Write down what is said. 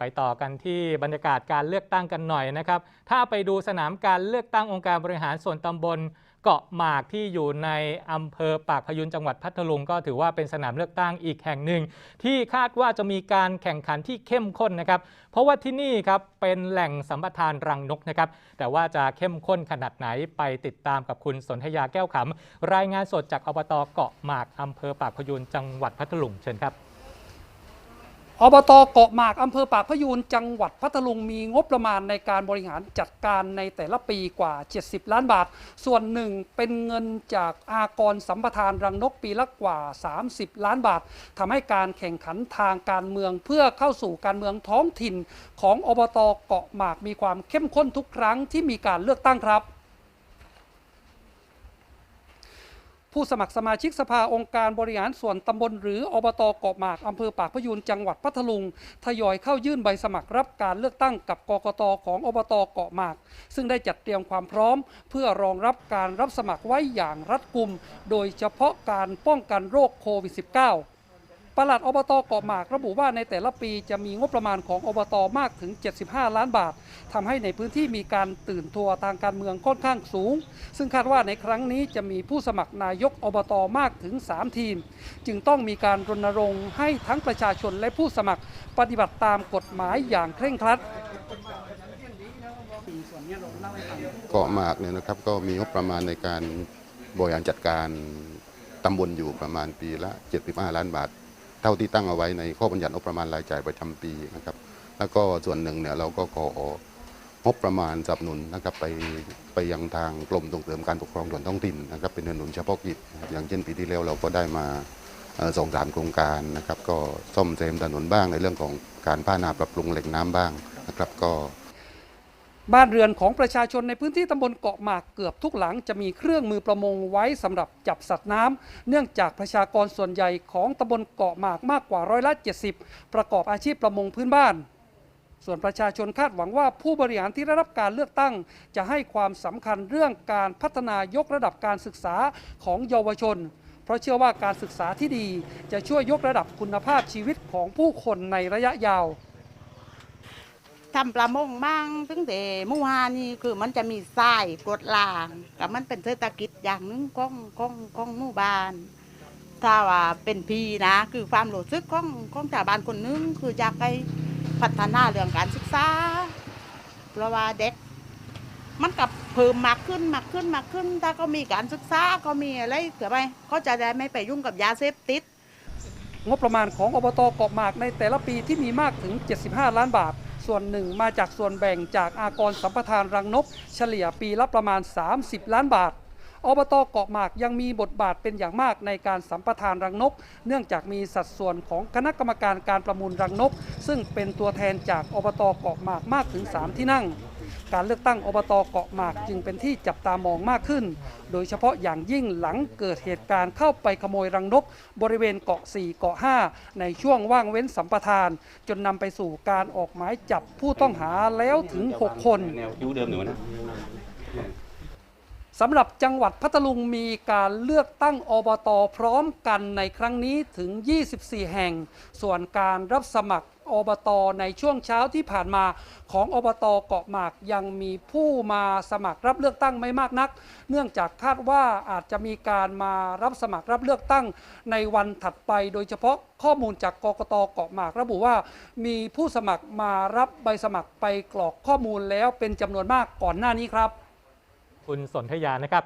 ไปต่อกันที่บรรยากาศการเลือกตั้งกันหน่อยนะครับ ถ้าไปดูสนามการเลือกตั้งองค์การบริหารส่วนตำบลเกาะหมากที่อยู่ในอำเภอปากพยุนจังหวัดพัทลุงก็ถือว่าเป็นสนามเลือกตั้งอีกแห่งหนึ่ง ที่คาดว่าจะมีการแข่งขันที่เข้มข้นนะครับ เพราะว่าที่นี่ครับเป็นแหล่งสัมปทานรังนกนะครับ แต่ว่าจะเข้มข้นขนาดไหนไปติดตามกับคุณสนธยาแก้วขำรายงานสดจากอบตเกาะหมากอำเภอปากพยุนจังหวัดพัทลุงเชิญครับ อบตเกาะหมากอำเภอปากพยูนจังหวัดพัทลุงมีงบประมาณในการบริหารจัดการในแต่ละปีกว่า 70 ล้านบาท ส่วนหนึ่งเป็นเงินจากอากรสัมปทานรังนกปีละกว่า 30 ล้านบาททำให้การแข่งขันทางการเมืองเพื่อเข้าสู่การเมืองท้องถิ่น ของอบตเกาะหมากมีความเข้มข้นทุกครั้งที่มีการเลือกตั้งครับ ผู้สมัครสมาชิกสภาองค์การบริหารส่วนตำบลหรืออบตเกาะหมากอำเภอปากพยูนจังหวัดพัทลุง ทยอยเข้ายื่นใบสมัครรับการเลือกตั้งกับกกตของอบตเกาะหมาก ซึ่งได้จัดเตรียมความพร้อม เพื่อรองรับการรับสมัครไว้อย่างรัดกุม โดยเฉพาะการป้องกันโรคโควิด -19 ปลัดอบตเกาะหมากระบุว่าในแต่ละปีจะมีงบประมาณของอบตมากถึง 75 ล้านบาททำให้ในพื้นที่มีการตื่นตัวทางการเมืองค่อนข้างสูง ซึ่งคาดว่าในครั้งนี้จะมีผู้สมัครนายกอบตมากถึง 3 ทีม จึงต้องมีการรณรงค์ให้ทั้งประชาชนและผู้สมัครปฏิบัติตามกฎหมายอย่างเคร่งครัดเกาะหมากเนี่ยนะครับก็มีงบประมาณในการบริหารจัดการตำบลอยู่ประมาณปีละ 75 ล้านบาท เท่าที่ตั้งเอาไว้ในข้อบัญญัติงบประมาณรายจ่ายประจำปีนะครับ แล้วก็ส่วนหนึ่งเนี่ยเราก็ของบประมาณสนับสนุนนะครับไปไปยังทางกรมส่งเสริมการปกครองส่วนท้องถิ่นนะครับเป็นเงินหนุนเฉพาะกิจ อย่างเช่นปีที่แล้วเราก็ได้มาเอ่อส่งสามโครงการนะครับ ก็ซ่อมแซมถนนบ้างในเรื่องของการพัฒนาปรับปรุงแหล่งน้ำบ้างนะครับก็ บ้านเรือนของประชาชนในพื้นที่ตำบลเกาะหมากเกือบทุกหลังจะมีเครื่องมือประมงไว้สำหรับจับสัตว์น้ำเนื่องจากประชากรส่วนใหญ่ของตำบลเกาะหมากมากกว่าร้อยละ70 ประกอบอาชีพประมงพื้นบ้าน ส่วนประชาชนคาดหวังว่าผู้บริหารที่ได้รับการเลือกตั้ง จะให้ความสำคัญเรื่องการพัฒนายกระดับการศึกษาของเยาวชน เพราะเชื่อว่าการศึกษาที่ดี จะช่วยยกระดับคุณภาพชีวิตของผู้คนในระยะยาว ทำประมงมั่งตั้งแต่เมื่อวานนี่คือมันจะมีทรายกรดลางกับมันเป็นเศรษฐกิจอย่างหนึงของของของหมู่บ้าน ถ้าว่าเป็นพีนะ คือความรู้สึกของของชาวบ้านคนหนึงคืออยากให้พัฒนาเรื่องการศึกษาเพราะว่าเด็ก มันกับเพิ่มมากขึ้นมากขึ้นมากขึ้น ถ้าก็มีการศึกษาก็มีอะไรเกิดไปก็จะได้ไม่ไปยุ่งกับยาเสพติด งบประมาณของอบตเกาะหมากในแต่ละปีที่มีมากถึง 75 ล้านบาท ส่วนหนึ่งมาจากส่วนแบ่งจากอากรสัมปทานรังนก เฉลี่ยปีละประมาณ 30 ล้านบาทอบตเกาะหมากยังมีบทบาทเป็นอย่างมากในการสัมปทานรังนก เนื่องจากมีสัดส่วนของคณะกรรมการการประมูลรังนก ซึ่งเป็นตัวแทนจากอบตเกาะหมากมากถึง 3 ที่นั่ง การเลือกตั้งอบตเกาะหมากจึงเป็นที่จับตามองมากขึ้น โดยเฉพาะอย่างยิ่งหลังเกิดเหตุการณ์เข้าไปขโมยรังนก บริเวณเกาะ 4 เกาะ 5 ในช่วงว่างเว้นสัมปทาน จนนำไปสู่การออกหมายจับผู้ต้องหาแล้วถึง 6 คน สำหรับจังหวัดพัทลุงมีการเลือกตั้งอบตพร้อมกันในครั้งนี้ถึง 24 แห่ง ส่วนการรับสมัครอบตในช่วงเช้าที่ผ่านมาของอบตเกาะหมากยังมีผู้มาสมัครรับเลือกตั้งไม่มากนัก เนื่องจากคาดว่าอาจจะมีการมารับสมัครรับเลือกตั้งในวันถัดไป โดยเฉพาะข้อมูลจากกกตเกาะหมากระบุว่า มีผู้สมัครมารับใบสมัครไปกรอกข้อมูลแล้วเป็นจำนวนมากก่อนหน้านี้ครับ คุณสนธยานะครับ